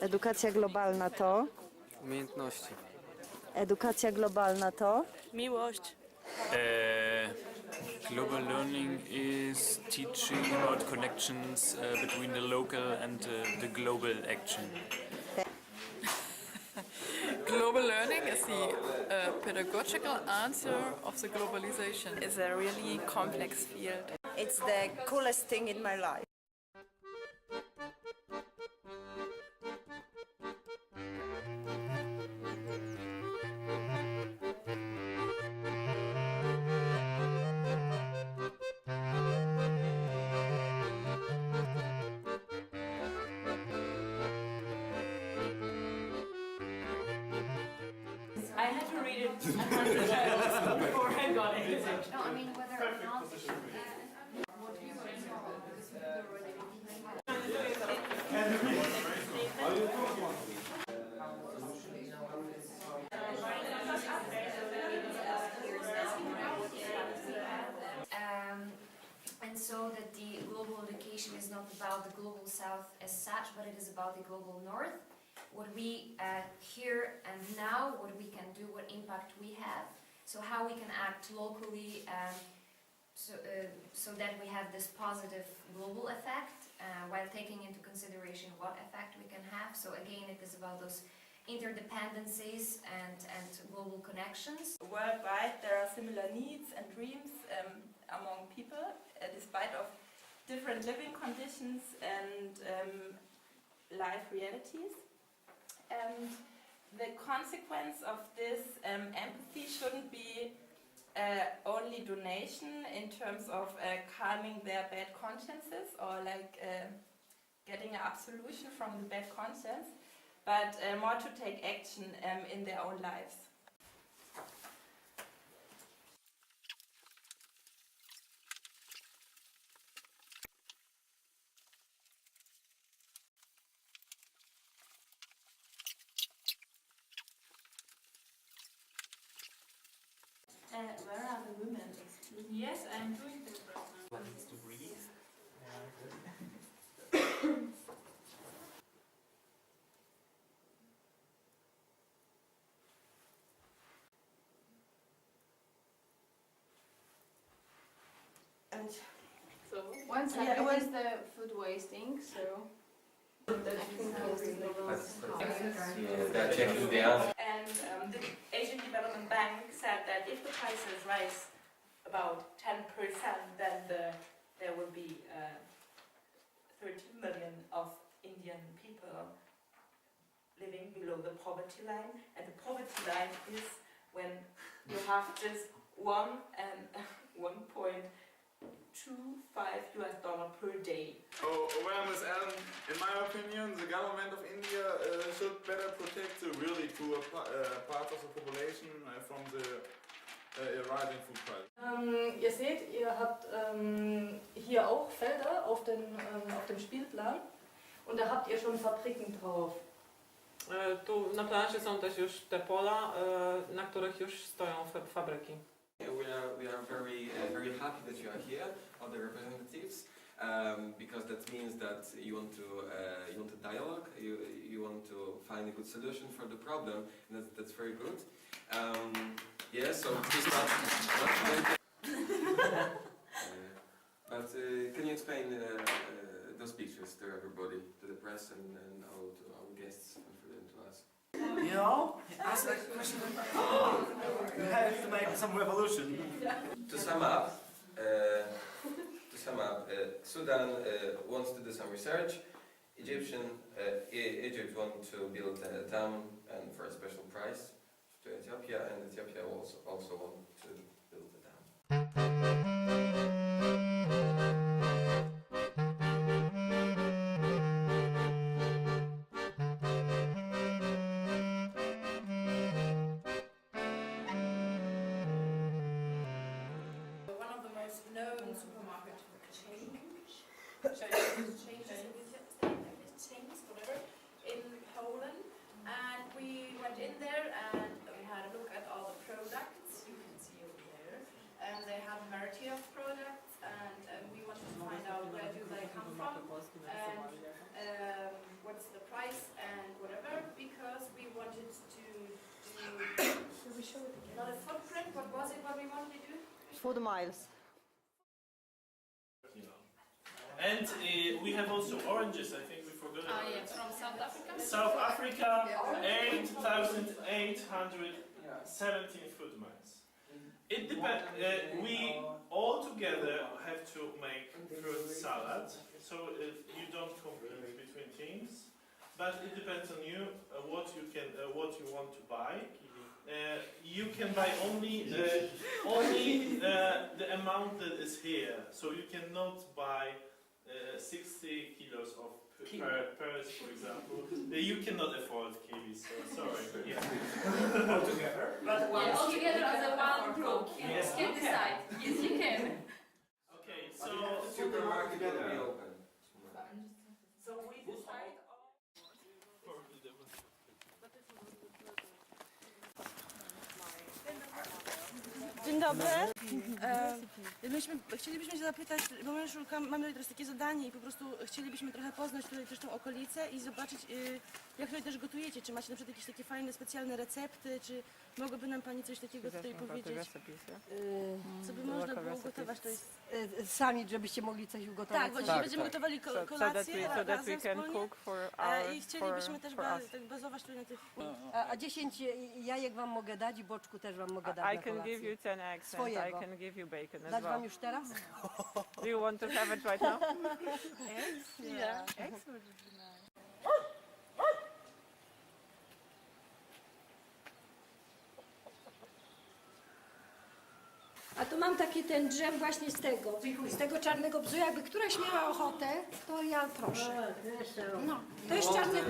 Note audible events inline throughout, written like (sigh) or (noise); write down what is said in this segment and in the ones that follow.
Edukacja globalna to? Umiejętności. Edukacja globalna to? Miłość. Uh, global learning is teaching about connections uh, between the local and uh, the global action. (laughs) Global learning is the uh, pedagogical answer of the globalization. It's a really complex field. It's the coolest thing in my life. Read it (laughs) before I got it. No, I mean whether or not. uh, Um, and so that the global education is not about the global south as such, but it is about the global north. What we uh, here and now, what we can do, what impact we have. So how we can act locally, um, so, uh, so that we have this positive global effect, uh, while taking into consideration what effect we can have. So again, it is about those interdependencies and, and global connections. Worldwide, there are similar needs and dreams um, among people, uh, despite of different living conditions and um, life realities. And the consequence of this um, empathy shouldn't be uh, only donation in terms of uh, calming their bad consciences or like uh, getting an absolution from the bad conscience, but uh, more to take action um, in their own lives. Where are the women? Yes, I'm doing this right now. One needs to breathe. And So, One Yeah, second, well- is the food wasting, so. They're checking there. And um, the Asian Development Bank that if the prices rise about 10%, then the, there will be uh, 13 million of Indian people living below the poverty line. And the poverty line is when you have just one and (laughs) 1.25 US dollar per day. Oh, awareness and, in my opinion, the government of India uh, should better protect the really poor uh, part of the population uh, from the rising food price. Ähm, ihr seht, ihr habt ähm, hier auch Felder auf, den, ähm, auf dem Spielplan und da habt ihr schon Fabriken drauf. E, Tu na planszy są też już te pola, e, na których już stoją fa- fabryki. We are, we are very, uh, very happy that you are here, all the representatives, um, because that means that you want to, uh, you want to dialogue, you, you want to find a good solution for the problem, and that's, that's very good. Um, yeah, so please not, not uh, But uh, can you explain uh, uh, those pictures to everybody, to the press and, and all to our guests and for them to us? You know, ask that question. (gasps) you have to make some revolution. To sum up, uh, to sum up, uh, Sudan uh, wants to do some research. Egyptian, uh, Egypt wants to build a dam and for a special price to Ethiopia, and Ethiopia also also want to build a dam. One of the most known in Poland. And we went in there and we had a look at all the products you can see over there. And they have a variety of products and um, we wanted to find out where do they come from and um, what's the price and whatever because we wanted to do not a footprint, what was it what we wanted to do? For the miles. And uh, we have also oranges, I think we forgot Ah, about yeah, it. from South Africa. South Africa, 8,817 foot miles. It depends. Uh, we all together have to make fruit salad, so uh, you don't compete between teams. But it depends on you uh, what you can, uh, what you want to buy. Uh, you can buy only uh, only uh, the amount that is here. So you cannot buy uh, 60 kilos of p- per, pears, for example. Uh, you cannot afford kiwis, so sorry. (laughs) Yeah. Altogether. But Yeah, all together as a one group. Yes, You can decide. Yes, you can. Okay, so Supermarket will be open. So we decide Dzień dobry. E, myśmy, chcielibyśmy się zapytać, bo my szukam, mamy teraz takie zadanie i po prostu chcielibyśmy trochę poznać tutaj też tą okolicę i zobaczyć, y, jak tutaj też gotujecie. Czy macie na przykład jakieś takie fajne, specjalne recepty, czy mogłaby nam Pani coś takiego tutaj powiedzieć? Co by można było gotować? To jest... Sami, żebyście mogli coś ugotować. Tak, bo dzisiaj będziemy gotowali ko- So, so that kolację we, so ra- that we razem can wspólnie. cook for E, our, I chcielibyśmy for, też for ba- us. tak bazować tutaj na tych... A, a 10 jajek wam mogę dać i boczku też wam mogę dać I na can kolację. give you 10 eggs and I Swojego. can give you bacon as Dać well. wam już teraz? (laughs) Do you want to have it right now? Yeah. Eggs would be nice. A tu mam taki ten drzem właśnie z tego, z tego czarnego bzu. Jakby któraś miała ochotę, to ja proszę. No, to jest czarny.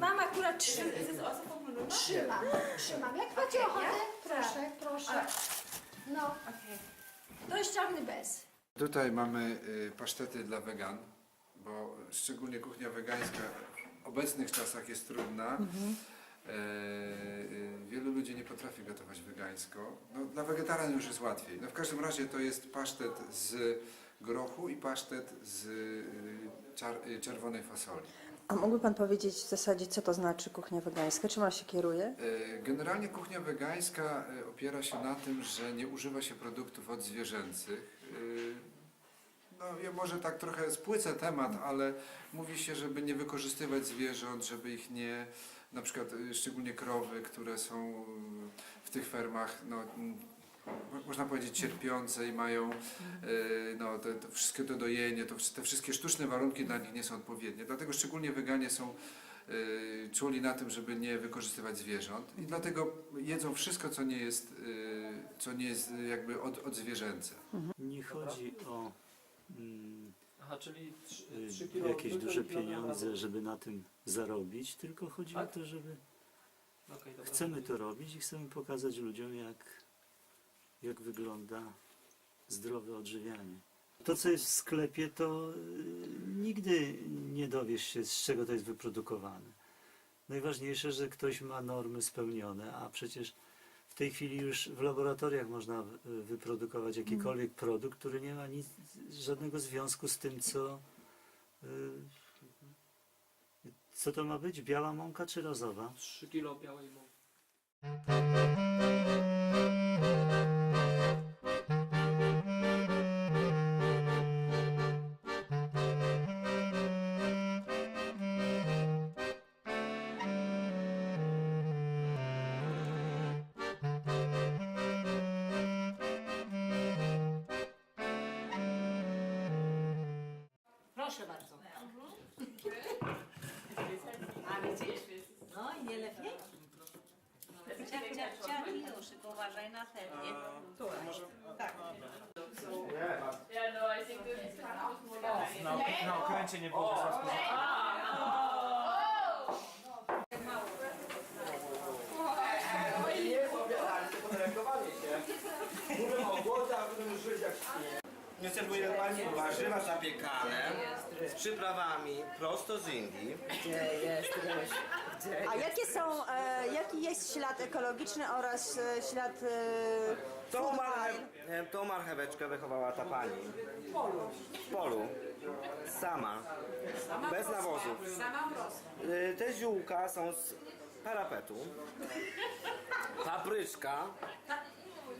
Mam akurat trzy. Trzymam, trzymam. Jak macie ochotę, proszę, proszę. No, to jest czarny bez. Tutaj mamy y, pasztety dla wegan, bo szczególnie kuchnia wegańska w obecnych czasach jest trudna. E, y, wielu ludzi nie potrafi gotować wegańsko. No, dla wegetarian już jest łatwiej. No, w każdym razie to jest pasztet z grochu i pasztet z y, czar- y, czerwonej fasoli. A mógłby Pan powiedzieć w zasadzie, co to znaczy kuchnia wegańska? Czym ona się kieruje? E, Generalnie kuchnia wegańska e, opiera się na tym, że nie używa się produktów odzwierzęcych. E, No, ja może tak trochę spłycę temat, ale mówi się, żeby nie wykorzystywać zwierząt, żeby ich nie, na przykład szczególnie krowy, które są w tych fermach, no, można powiedzieć cierpiące i mają e, no, to wszystkie to dojenie, to, te wszystkie sztuczne warunki dla nich nie są odpowiednie. Dlatego szczególnie weganie są y, czuli na tym, żeby nie wykorzystywać zwierząt i dlatego jedzą wszystko, co nie jest, y, co nie jest jakby od, odzwierzęce. Nie chodzi o mm, Aha, czyli y, jakieś duże pieniądze, żeby na tym zarobić, tylko chodzi o to, żeby chcemy to robić i chcemy pokazać ludziom, jak, jak wygląda zdrowe odżywianie. To, co jest w sklepie, to y, nigdy nie dowiesz się, z czego to jest wyprodukowane. Najważniejsze, że ktoś ma normy spełnione, a przecież w tej chwili już w laboratoriach można y, wyprodukować jakikolwiek produkt, który nie ma nic, żadnego związku z tym, co, y, co to ma być, biała mąka czy rozowa? 3 kilo białej mąki. Proszę bardzo. A widzisz? No i nie lepiej? Ciach, ciach, ciach, Miluszek, uważaj na ten, nie? Tak. Yeah, no, I think this is more Na, na okręcie nie było wysłać Nie to podreagowanie się. Mówię o głodzie, a potem żyć jak świnie. Nie serwuję Państwu warzywa zapiekane z przyprawami prosto z Indii. Gdzie jest A jakie są, e, jaki jest ślad ekologiczny oraz e, ślad e, Tą, food marchew, e, tą marcheweczkę wychowała ta pani. W polu. Sama. Bez nawozów. Sama. Y, Te ziółka są z parapetu, (laughs) papryczka,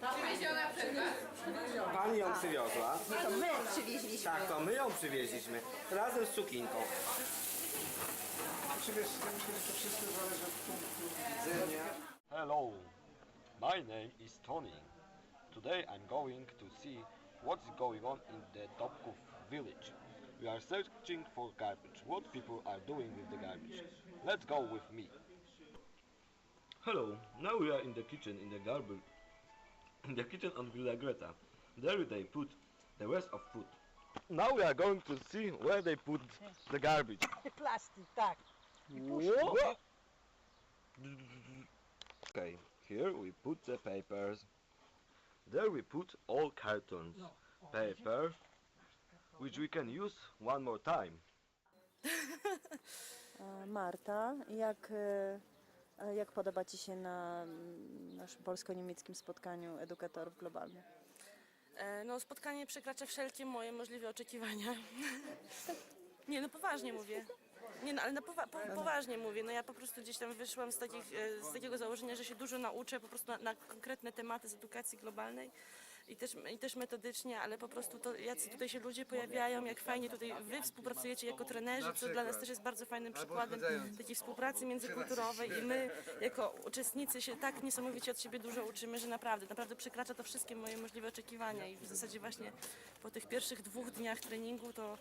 Przywieziona przez Was. pani ją przywiozła. No to my przywieźliśmy. Tak, to my ją przywieźliśmy razem z cukinką. Znaczy wiesz, ja myślę, że to wszystko zależy od punktu widzenia. Hello, my name is Tony. Today I'm going to see what's going on in the Dobkov village. We are searching for garbage. What people are doing with the garbage. Let's go with me. Hello, now we are in the kitchen in the garbage. In the kitchen on Villa Greta. There they put the rest of food. Now we are going to see where they put the garbage. Plastik, tak. What? Okay, here we put the papers. There we put all cartons. Paper, which we can use one more time. (laughs) Marta, jak, jak podoba Ci się na mm, naszym polsko-niemieckim spotkaniu edukatorów globalnych? E, No, spotkanie przekracza wszelkie moje możliwe oczekiwania. (laughs) Nie, no poważnie mówię. Nie, no ale na powa- po, poważnie mówię. No ja po prostu gdzieś tam wyszłam z, takich, e, z takiego założenia, że się dużo nauczę po prostu na, na konkretne tematy z edukacji globalnej i też, i też metodycznie, ale po prostu to, jacy tutaj się ludzie pojawiają, jak fajnie tutaj wy współpracujecie jako trenerzy, co dla nas też jest bardzo fajnym przykładem takiej współpracy międzykulturowej. I my jako uczestnicy się tak niesamowicie od siebie dużo uczymy, że naprawdę, naprawdę przekracza to wszystkie moje możliwe oczekiwania. I w zasadzie właśnie po tych pierwszych dwóch dniach treningu to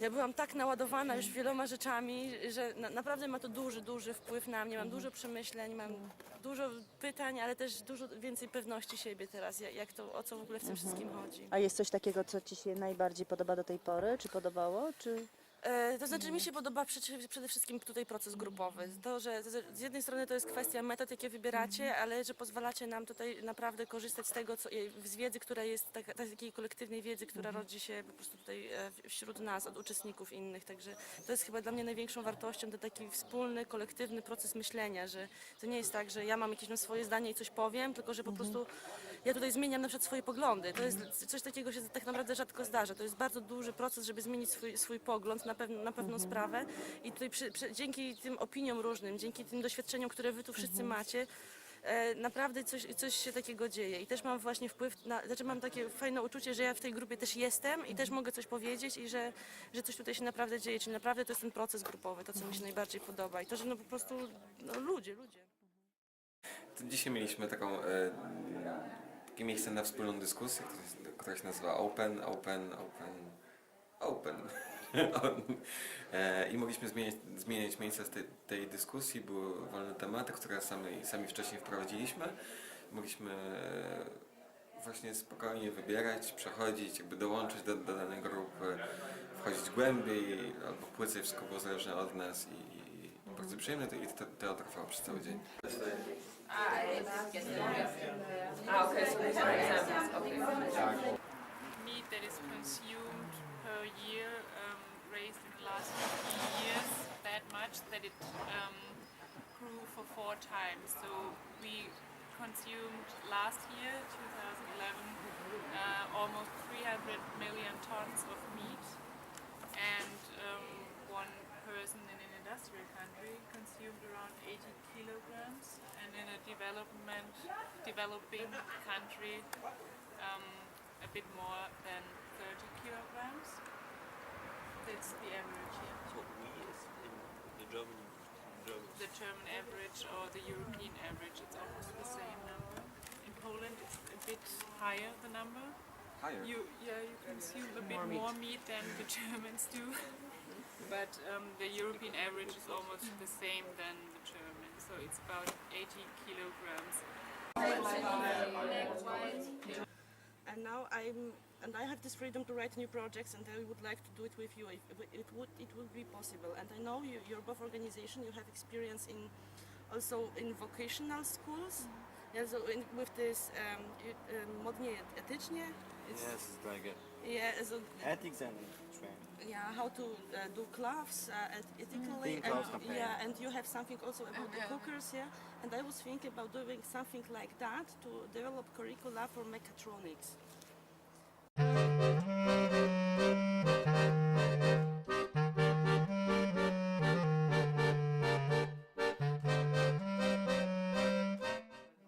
ja byłam tak naładowana już wieloma rzeczami, że na, naprawdę ma to duży, duży wpływ na mnie. Mam dużo przemyśleń, mam dużo pytań, ale też dużo więcej pewności siebie teraz, jak to, o co w ogóle w tym wszystkim chodzi. A jest coś takiego, co Ci się najbardziej podoba do tej pory? Czy podobało? Czy... E, to znaczy mi się podoba przede przede wszystkim tutaj proces grupowy. To, że z- z jednej strony to jest kwestia metod, jakie wybieracie, ale że pozwalacie nam tutaj naprawdę korzystać z tego, co, z wiedzy, która jest, tak, takiej kolektywnej wiedzy, która rodzi się po prostu tutaj e, w- wśród nas, od uczestników innych. Także to jest chyba dla mnie największą wartością, to taki wspólny, kolektywny proces myślenia, że to nie jest tak, że ja mam jakieś no, swoje zdanie i coś powiem, tylko że po prostu ja tutaj zmieniam na przykład swoje poglądy. To jest coś takiego się tak naprawdę rzadko zdarza. To jest bardzo duży proces, żeby zmienić swój, swój pogląd na, pewn, na pewną sprawę. I tutaj przy, przy, dzięki tym opiniom różnym, dzięki tym doświadczeniom, które wy tu wszyscy macie, e, naprawdę coś, coś się takiego dzieje. I też mam właśnie wpływ na, znaczy mam takie fajne uczucie, że ja w tej grupie też jestem i też mogę coś powiedzieć i że, że coś tutaj się naprawdę dzieje, czyli naprawdę to jest ten proces grupowy, to co mi się najbardziej podoba. I to, że no po prostu no, ludzie, ludzie. Dzisiaj mieliśmy taką, e, takie miejsce na wspólną dyskusję, która się, która się nazywa Open, Open, Open, Open. (laughs) E, I mogliśmy zmieniać, zmieniać miejsce z tej, tej dyskusji, były wolne tematy, które sami, sami wcześniej wprowadziliśmy. Mogliśmy e, właśnie spokojnie wybierać, przechodzić, jakby dołączyć do, do danej grupy, wchodzić głębiej, albo płycej, wszystko było zależne od nas i, i bardzo przyjemne to, i to, to trwało przez cały dzień. Okay, so. Meat that is consumed per year um, raised in the last 50 years that much that it um, grew for four times. So we consumed last year, 2011, uh, almost 300 million tons of meat, and um, one person in industrial country consumed around 80 kilograms, and in a development developing country, um, a bit more than 30 kilograms. That's the average here. So we is in the German, German. The German average or the European average, it's almost the same number. In Poland, it's a bit higher the number. Higher? You yeah, you consume a bit More meat. more meat than the (laughs) Germans do. But um, the European average is almost the same than the German, so it's about 80 kilograms. And now I'm and I have this freedom to write new projects, and I would like to do it with you if it would it would be possible. And I know you, you're both organization. You have experience in also in vocational schools. Yeah, so in, with this um, y- um, modnie etycznie. It's, Yes, it's like a Yeah, so ethics and training yeah, how to uh, do gloves uh, ethically, Doing and campaign. yeah, and you have something also about the Okay. cookers, yeah. And I was thinking about doing something like that to develop curricula for mechatronics.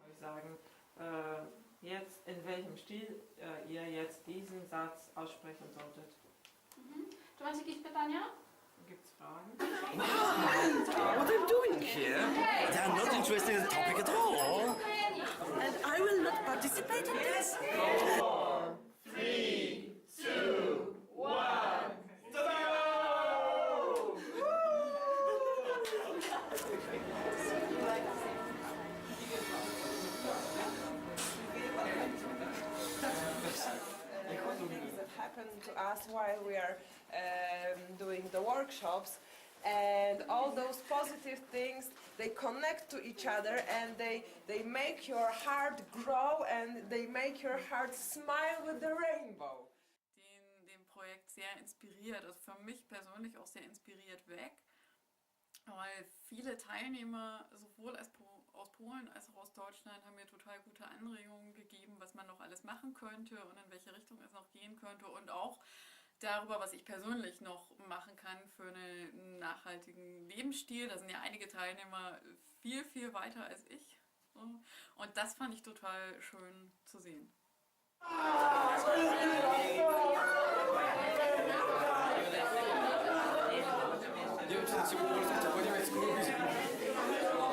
euch sagen, äh, jetzt in welchem Stil äh, ihr jetzt diesen Satz aussprechen solltet. Czy macie jakieś pytania? Gibt's (laughs) Fragen? What I'm doing here? They are not interested in the topic at all. And I will not participate in this. Three, two, one. things that happen to us while we are doing the workshops and all those positive things they connect to each other and they they make your heart grow and they make your heart smile with the rainbow. Den, dem Projekt sehr inspiriert, also für mich persönlich auch sehr inspiriert weg, weil viele Teilnehmer sowohl aus Polen als auch aus Deutschland haben mir total gute Anregungen gegeben, was man noch alles machen könnte und in welche Richtung es noch gehen könnte und auch darüber, was ich persönlich noch machen kann für einen nachhaltigen Lebensstil. Da sind ja einige Teilnehmer viel, viel weiter als ich. Und das fand ich total schön zu sehen. Mówić.